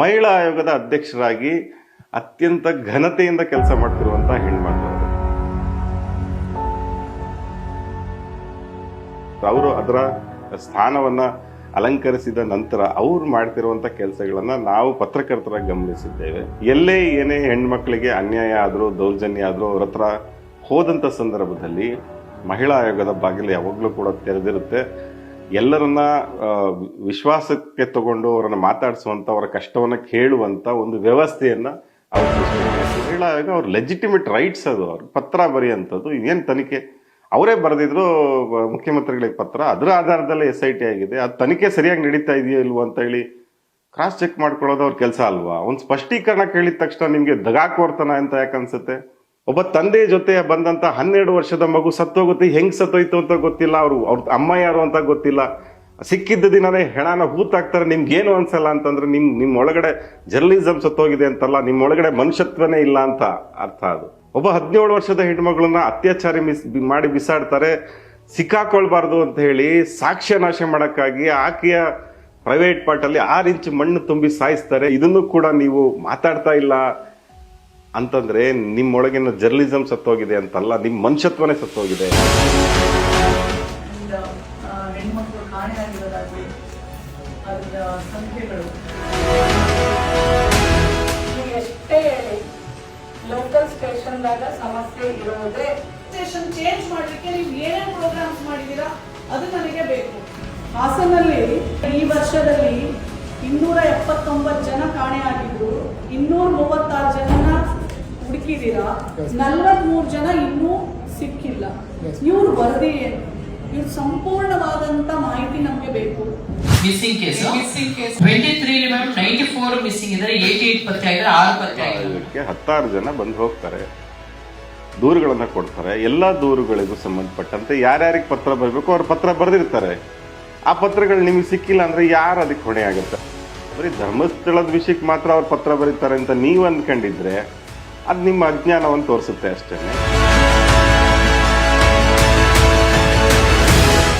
ಮಹಿಳಾ ಆಯೋಗದ ಅಧ್ಯಕ್ಷರಾಗಿ ಅತ್ಯಂತ ಘನತೆಯಿಂದ ಕೆಲಸ ಮಾಡ್ತಿರುವಂತಹ ಹೆಣ್ಮಕ್ಳು. ಅವರು ಅದರ ಸ್ಥಾನವನ್ನ ಅಲಂಕರಿಸಿದ ನಂತರ ಅವ್ರು ಮಾಡ್ತಿರುವಂತ ಕೆಲಸಗಳನ್ನ ನಾವು ಪತ್ರಕರ್ತರಾಗಿ ಗಮನಿಸಿದ್ದೇವೆ. ಎಲ್ಲೇ ಏನೇ ಹೆಣ್ಮಕ್ಳಿಗೆ ಅನ್ಯಾಯ ಆದರೂ, ದೌರ್ಜನ್ಯ ಆದರೂ ಅವ್ರ ಹತ್ರ ಹೋದಂತ ಸಂದರ್ಭದಲ್ಲಿ ಮಹಿಳಾ ಆಯೋಗದ ಬಾಗಿಲು ಯಾವಾಗಲೂ ಕೂಡ ತೆರೆದಿರುತ್ತೆ. ಎಲ್ಲರನ್ನ ವಿಶ್ವಾಸಕ್ಕೆ ತಗೊಂಡು ಅವರನ್ನು ಮಾತಾಡಿಸುವಂತ ಅವರ ಕಷ್ಟವನ್ನು ಕೇಳುವಂತ ಒಂದು ವ್ಯವಸ್ಥೆಯನ್ನ ಅವ್ರು. ಮಹಿಳಾ ಅವ್ರ ಲೆಜಿಟಿಮೇಟ್ ರೈಟ್ಸ್ ಅದು ಅವ್ರ. ಪತ್ರ ಬರೆಯುವಂಥದ್ದು, ಇದೇನು ತನಿಖೆ? ಅವರೇ ಬರೆದಿದ್ರು ಮುಖ್ಯಮಂತ್ರಿಗಳಿಗೆ ಪತ್ರ. ಅದರ ಆಧಾರದಲ್ಲಿ ಎಸ್ ಐ ಟಿ ಆಗಿದೆ. ಅದು ತನಿಖೆ ಸರಿಯಾಗಿ ನಡೀತಾ ಇದೆಯೋ ಇಲ್ವೋ ಅಂತ ಹೇಳಿ ಕ್ರಾಸ್ ಚೆಕ್ ಮಾಡ್ಕೊಳ್ಳೋದು ಅವ್ರ ಕೆಲಸ ಅಲ್ವಾ? ಒಂದು ಸ್ಪಷ್ಟೀಕರಣ ಕೇಳಿದ ತಕ್ಷಣ ನಿಮಗೆ ದಗಾಕೋರ್ತನ ಅಂತ ಯಾಕೆ ಅನ್ಸುತ್ತೆ? ಒಬ್ಬ ತಂದೆ ಜೊತೆ ಬಂದಂಥ ಹನ್ನೆರಡು ವರ್ಷದ ಮಗು ಸತ್ತೋಗುತ್ತೆ. ಹೆಂಗೆ ಸತ್ತೋಯ್ತು ಅಂತ ಗೊತ್ತಿಲ್ಲ. ಅವರು, ಅವ್ರ ಅಮ್ಮ ಯಾರು ಅಂತ ಗೊತ್ತಿಲ್ಲ. ಸಿಕ್ಕಿದ್ದ ದಿನವೇ ಹೆಣನ ಹೂತಾಕ್ತಾರೆ. ನಿಮ್ಗೇನು ಅನ್ಸಲ್ಲ ಅಂತಂದ್ರೆ ನಿಮ್ ನಿಮ್ ಒಳಗಡೆ ಜರ್ನಲಿಸಮ್ ಸತ್ತೋಗಿದೆ ಅಂತಲ್ಲ ನಿಮ್ ಒಳಗಡೆ ಮನುಷ್ಯತ್ವನೇ ಇಲ್ಲ ಅಂತ ಅರ್ಥ ಅದು. ಒಬ್ಬ ಹದಿನೇಳು ವರ್ಷದ ಹೆಣ್ಮಗಳನ್ನ ಅತ್ಯಾಚಾರಿ ಮಿಸ್, ಮಾಡಿ ಬಿಸಾಡ್ತಾರೆ. ಸಿಕ್ಕಾಕೊಳ್ಬಾರ್ದು ಅಂತ ಹೇಳಿ ಸಾಕ್ಷ್ಯ ನಾಶ ಮಾಡೋಕ್ಕಾಗಿ ಆಕೆಯ ಪ್ರೈವೇಟ್ ಪಾರ್ಟ್ ಅಲ್ಲಿ ಆರು ಇಂಚ್ ಮಣ್ಣು ತುಂಬಿ ಸಾಯಿಸ್ತಾರೆ. ಇದನ್ನು ಕೂಡ ನೀವು ಮಾತಾಡ್ತಾ ಇಲ್ಲ. ಅಂತಂದ್ರೆ ನಿಮ್ಮೊಳಗಿನ ಜರ್ನಲಿಸಂ ಸತ್ತೋಗಿದೆ ಅಂತಲ್ಲ, ನಿಮ್ ಮನುಷ್ಯತ್ವನೇ ಸತ್ತೋಗಿದೆ. ಸಮಸ್ಯೆ ಇರೋದೇ ಸ್ಟೇಷನ್ ಚೇಂಜ್ ಮಾಡ್ಲಿಕ್ಕೆ ಹಾಸನಲ್ಲಿ ಈ ವರ್ಷದಲ್ಲಿ ಇನ್ನೂರ ಎಪ್ಪತ್ತೊಂಬತ್ತು ಜನ ಕಾಣೆಯಾಗಿದ್ರು ಇನ್ನೂರ ಮೂವತ್ತಾರು ಜನನ ಹುಡುಕಿದ್ದೀರಾ ನಲ್ವತ್ಮೂರು ಜನ ಇನ್ನೂ ಸಿಕ್ಕಿಲ್ಲ. ಇವ್ರ ವರದಿ ಏನು? ಇವ್ರ ಸಂಪೂರ್ಣವಾದಂತ ಮಾಹಿತಿ ನಮಗೆ ಬೇಕು. Missing case twenty three ma'am ninety four missing ಇದ್ರೆ ಏಯ್ಟಿ ಏಟ್ ಪತ್ತೆ ಆಗಿದ್ರೆ ಆರು ಪತ್ತೆ ಹತ್ತಾರು ಜನ ಬಂದು ಹೋಗ್ತಾರೆ. ದೂರುಗಳನ್ನ ಕೊಡ್ತಾರೆ. ಎಲ್ಲ ದೂರುಗಳಿಗೂ ಸಂಬಂಧಪಟ್ಟಂತೆ ಯಾರ್ಯಾರಿಗೆ ಪತ್ರ ಬರಬೇಕು ಅವ್ರ ಪತ್ರ ಬರೆದಿರ್ತಾರೆ. ಆ ಪತ್ರಗಳು ನಿಮಗೆ ಸಿಕ್ಕಿಲ್ಲ ಅಂದ್ರೆ ಯಾರು ಅದಕ್ಕೆ ಹೊಣೆ ಆಗುತ್ತೆ? ಬರೀ ಧರ್ಮಸ್ಥಳದ ವಿಷಯಕ್ಕೆ ಮಾತ್ರ ಅವ್ರ ಪತ್ರ ಬರೀತಾರೆ ಅಂತ ನೀವು ಅಂದ್ಕೊಂಡಿದ್ರೆ ಅದು ನಿಮ್ಮ ಅಜ್ಞಾನವನ್ನು ತೋರಿಸುತ್ತೆ ಅಷ್ಟೇ.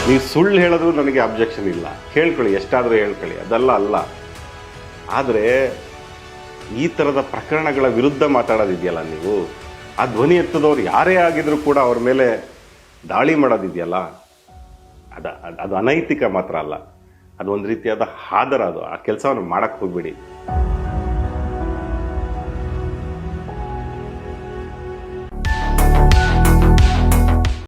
ನೀವು ಸುಳ್ಳು ಹೇಳಿದ್ರು ನನಗೆ ಅಬ್ಜೆಕ್ಷನ್ ಇಲ್ಲ. ಕೇಳ್ಕೊಳ್ಳಿ ಎಷ್ಟಾದರೂ ಹೇಳ್ಕೊಳ್ಳಿ. ಅದೆಲ್ಲ ಅಲ್ಲ. ಆದರೆ, ಈ ಥರದ ಪ್ರಕರಣಗಳ ವಿರುದ್ಧ ಮಾತಾಡೋದಿದೆಯಲ್ಲ ನೀವು? ಆ ಧ್ವನಿ ಎತ್ತದವ್ರು ಯಾರೇ ಆಗಿದ್ರು ಕೂಡ ಅವ್ರ ಮೇಲೆ ದಾಳಿ ಮಾಡೋದಿದೆಯಲ್ಲ? ಅದು, ಅದ್- ಅದು ಅನೈತಿಕ ಮಾತ್ರ ಅಲ್ಲ. ಅದು ಒಂದು ರೀತಿಯಾದ ಹಾದರ ಅದು. ಆ ಕೆಲಸವನ್ನು ಮಾಡಕ್ಕೆ ಹೋಗ್ಬೇಡಿ.